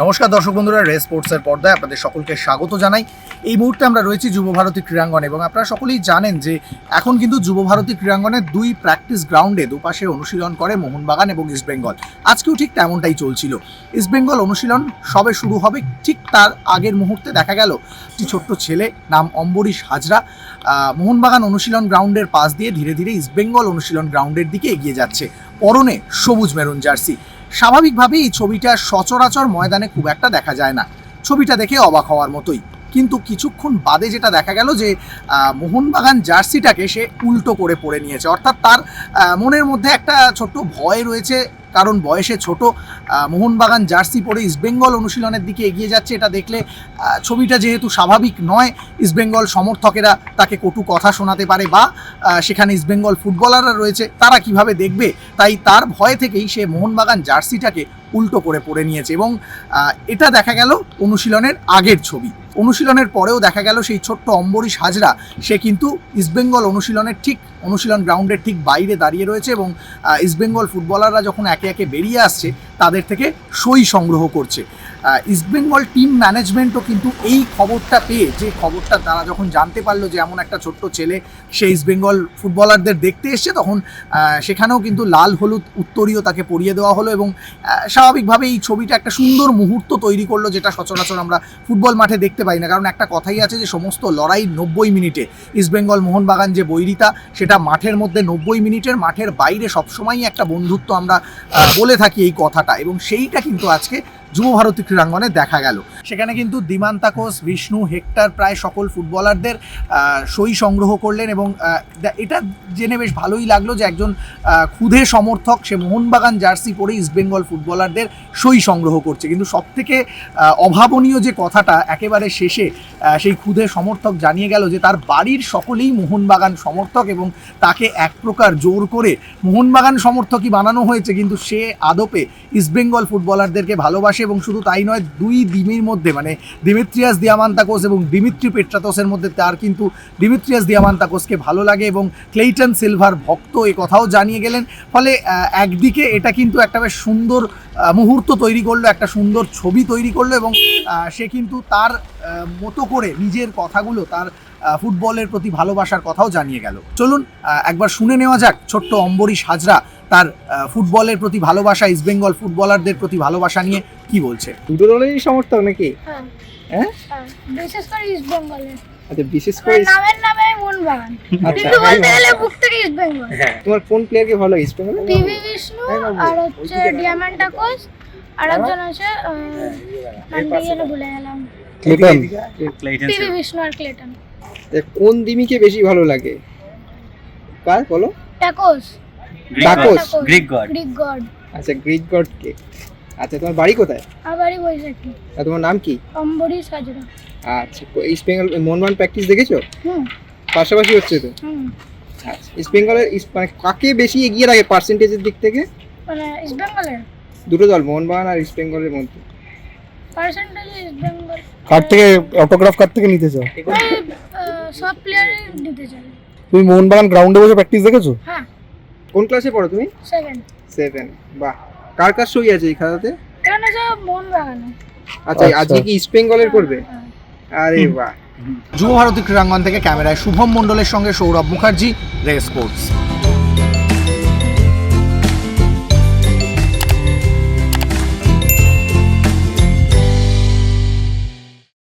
নমস্কার দর্শক বন্ধুরা রেস স্পোর্টসের পর্দায় আপনাদের সকলকে স্বাগত জানাই। এই মুহূর্তে আমরা রয়েছি যুব ভারতী ক্রীড়াঙ্গনে এবং আপনারা সকলেই জানেন যে এখন কিন্তু যুব ভারতী ক্রীড়াঙ্গনের দুই প্র্যাকটিস গ্রাউন্ডে দুপাশে অনুশীলন করে মোহনবাগান এবং ইস্টবেঙ্গল আজকেও ঠিক তেমনটাই চলছিল। ইস্টবেঙ্গল অনুশীলন সবে শুরু হবে ঠিক তার আগের মুহূর্তে দেখা গেল একটি ছোট্ট ছেলে নাম অম্বরীশ হাজরা। মোহনবাগান অনুশীলন গ্রাউন্ডের পাশ দিয়ে ধীরে ধীরে ইস্টবেঙ্গল অনুশীলন গ্রাউন্ডের দিকে এগিয়ে যাচ্ছে। পরনে সবুজ মেরুন জার্সি। স্বাভাবিকভাবেই এই ছবিটা সচরাচর ময়দানে খুব একটা দেখা যায় না। ছবিটা দেখে অবাক হওয়ার মতোই। কিন্তু কিছুক্ষণ বাদে যেটা দেখা গেল যে মোহনবাগান জার্সিটাকে সে উল্টো করে পড়ে নিয়েছে। অর্থাৎ তার মনের মধ্যে একটা ছোট্ট ভয় রয়েছে কারণ বয়সে ছোট মোহনবাগান জার্সি পরে ইস্টবেঙ্গল অনুশীলনের দিকে এগিয়ে যাচ্ছে। এটা দেখলে ছবিটা যেহেতু স্বাভাবিক নয় ইস্টবেঙ্গল সমর্থকেরা তাকে কটু কথা শোনাতে পারে বা সেখানে ইস্টবেঙ্গল ফুটবলাররা রয়েছে, তারা কীভাবে দেখবে? তাই তার ভয় থেকেই সে মোহনবাগান জার্সিটাকে উল্টো করে পড়ে নিয়েছে এবং এটা দেখা গেল অনুশীলনের আগের ছবি। অনুশীলনের পরেও দেখা গেল সেই ছোট্ট অম্বরীশ হাজরা সে কিন্তু ইস্টবেঙ্গল অনুশীলনের ঠিক অনুশীলন গ্রাউন্ডের ঠিক বাইরে দাঁড়িয়ে রয়েছে এবং ইস্টবেঙ্গল ফুটবলাররা যখন একে একে বেরিয়ে আসছে, তাদের থেকে সই সংগ্রহ করছে। ইস্টবেঙ্গল টিম ম্যানেজমেন্টও কিন্তু এই খবরটা পেয়ে, যে খবরটা তারা যখন জানতে পারল যে এমন একটা ছোট্ট ছেলে সে ইস্টবেঙ্গল ফুটবলারদের দেখতে এসছে, তখন সেখানেও কিন্তু লাল হলুদ উত্তরীয় তাকে পরিয়ে দেওয়া হলো এবং স্বাভাবিকভাবে এই ছবিটা একটা সুন্দর মুহূর্ত তৈরি করল, যেটা সচরাচর আমরা ফুটবল মাঠে দেখতে পাই না। কারণ একটা কথাই আছে যে সমস্ত লড়াই নব্বই মিনিটে। ইস্টবেঙ্গল মোহনবাগান যে বৈরিতা, সেটা মাঠের মধ্যে নব্বই মিনিটের মাঠের বাইরে সবসময়ই একটা বন্ধুত্ব আমরা বলে থাকি এই কথাটা। এবং সেইটা কিন্তু আজকে যুব ভারতী ক্রীড়াঙ্গনে দেখা গেল। সেখানে কিন্তু দিমান্তাকোস বিষ্ণু, হেক্টর প্রায় সকল ফুটবলারদের সই সংগ্রহ করলেন এবং এটা জেনে বেশ ভালোই লাগল যে একজন ক্ষুধে সমর্থক, সে মোহনবাগান জার্সি পরে ইস্টবেঙ্গল ফুটবলারদের সই সংগ্রহ করছে। কিন্তু সবথেকে অভাবনীয় যে কথাটা একেবারে শেষে সেই ক্ষুদে সমর্থক জানিয়ে গেল যে তার বাড়ির সকলেই মোহনবাগান সমর্থক এবং তাকে এক প্রকার জোর করে মোহনবাগান সমর্থকই বানানো হয়েছে, কিন্তু সে আদপে ইস্টবেঙ্গল ফুটবলারদেরকে ভালোবাসে এবং শুধু তাই নয়, দুই দিমির মধ্যে মানে দিমিত্রিয়াস দিয়ামান্তাকোস এবং দিমিত্রি পেট্রাতোসের মধ্যে তার কিন্তু দিমিত্রিয়াস দিয়ামান্তাকোসকে ভালো লাগে এবং ক্লেইটন সিলভার ভক্ত এ কথাও জানিয়ে গেলেন। ফলে একদিকে এটা কিন্তু একটা বেশ সুন্দর মুহূর্ত তৈরি করল, একটা সুন্দর ছবি তৈরি করল এবং সে কিন্তু তার মতো করে নিজের কথাগুলো তার ফুটবলের প্রতি ভালোবাসার কথাও জানিয়ে গেল। চলুন একবার শুনে নেওয়া যাক ছোট্ট অম্বরীশ হাজরা তার ফুটবলের প্রতি ভালোবাসা ইস্টবেঙ্গল ফুটবলারদের প্রতি ভালোবাসা নিয়ে কি বলছে? দুটো দলেরই সমর্থক নাকি? হ্যাঁ। হ্যাঁ? বিশেষ করে ইস্ট বেঙ্গলের আচ্ছা বিশেষ করে নামের নামে মোহনবাগান আচ্ছা, কিন্তু বলতে গেলে বুক থেকে ইস্ট বেঙ্গল হ্যাঁ তোমার কোন প্লেয়ারকে ভালো লাগে ইস্ট বেঙ্গলে পিভি বিষ্ণু আর হচ্ছে ডিয়ামান্টাকোস আর একজন আছে ভুলে গেলাম। ক্লেটন? পিভি বিষ্ণু আর ক্লেটন। কোন দিমিকে বেশি ভালো লাগে? কার বলো? Tacos. Tacos. Greek god. Greek god. আচ্ছা গ্রিক গডকে আচ্ছা তোমার বাড়ি কোথায়? আবারই বৈশাখী। আর তোমার নাম কি? অম্বরীশ হাজরা আচ্ছা কো- ইস্ট বেঙ্গল মোহনবাগান প্র্যাকটিস দেখেছ? হুম। পাশাপাশি হচ্ছে তো? হুম। আচ্ছা ইস্ট বেঙ্গলের মানে কাকে বেশি এগিয়ে রাখে পার্সেন্টেজের দিক থেকে? মানে ইস্ট বেঙ্গলের দুটো দল মোহনবাগান আর ইস্ট বেঙ্গলের মধ্যে। পার্সেন্টেজ ইস্ট বেঙ্গল কার থেকে অটোগ্রাফ কার থেকে নিতে চাও? সব প্লেয়ারই দিতে চাই। তুমি মোহনবাগান গ্রাউন্ডে বসে প্র্যাকটিস দেখেছ? হ্যাঁ। কোন ক্লাসে পড়ো তুমি? সেভেন সেভেন বাহ। কার কার সই আছে এই খাতাতে এখানে সব মোহনবাগানে। আচ্ছা। আজকে কি ইস্ট বেঙ্গলের করবে? হ্যাঁ। আরে বাহ। যুব ভারতী ক্রীড়াঙ্গন থেকে ক্যামেরায় শুভম মণ্ডলের সঙ্গে সৌরভ মুখার্জি রে স্পোর্টস।